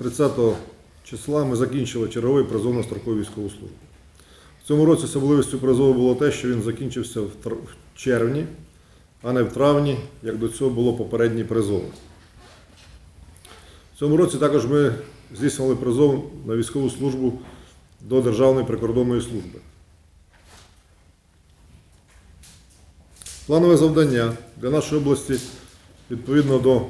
30 числа ми закінчили черговий призов на строкову військову службу. В цьому році особливістю призову було те, що він закінчився в червні, а не в травні, як до цього було попередні призови. В цьому році також ми здійснили призов на військову службу до Державної прикордонної служби. Планове завдання для нашої області відповідно до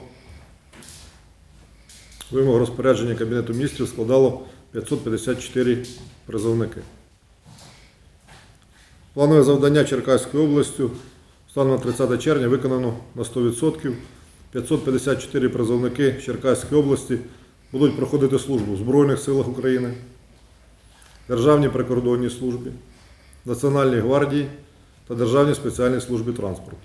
вимог розпорядження Кабінету міністрів складало 554 призовники. Планове завдання Черкаською областю станом на 30 червня виконано на 100%. 554 призовники Черкаської області будуть проходити службу в Збройних силах України, Державній прикордонній службі, Національній гвардії та Державній спеціальній службі транспорту.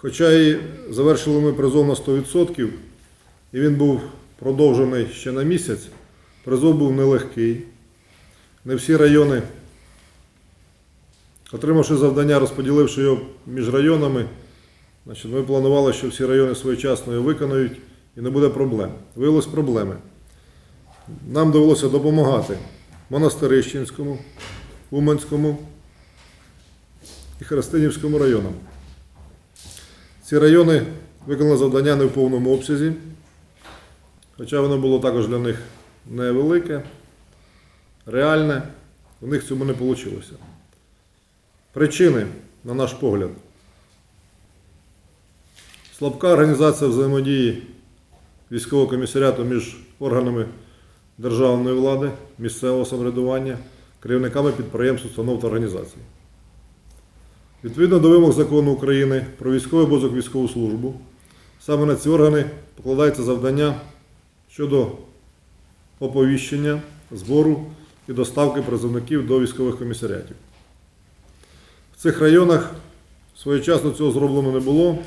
Хоча і завершили ми призов на 100%, і він був продовжений ще на місяць, призов був нелегкий. Не всі райони, отримавши завдання, розподіливши його між районами, значить, ми планували, що всі райони своєчасно його виконають і не буде проблем. Виявилось проблеми. Нам довелося допомагати Монастирищенському, Уманському і Херестинівському районам. Ці райони виконали завдання не в повному обсязі, хоча воно було також для них невелике, реальне, у них цьому не вийшло. Причини, на наш погляд, слабка організація взаємодії військового комісаріату між органами державної влади, місцевого самоврядування, керівниками підприємств, установ та організацій. Відповідно до вимог закону України про військовий обов'язок військову службу, саме на ці органи покладається завдання щодо оповіщення, збору і доставки призовників до військових комісаріатів. В цих районах своєчасно цього зроблено не було.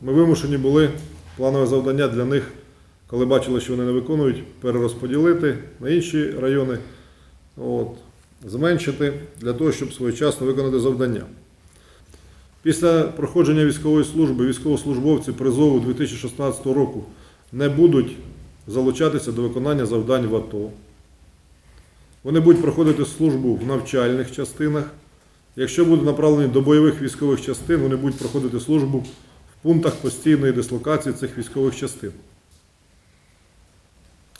Ми вимушені були планове завдання для них, коли бачили, що вони не виконують, перерозподілити на інші райони. От зменшити для того, щоб своєчасно виконати завдання. Після проходження військової служби військовослужбовці призову 2016 року не будуть залучатися до виконання завдань в АТО. Вони будуть проходити службу в навчальних частинах. Якщо будуть направлені до бойових військових частин, вони будуть проходити службу в пунктах постійної дислокації цих військових частин.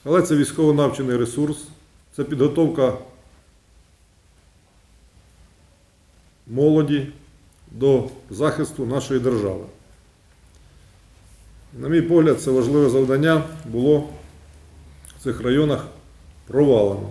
Але це військово-навчений ресурс, це підготовка молоді до захисту нашої держави. На мій погляд, це важливе завдання було в цих районах провалено.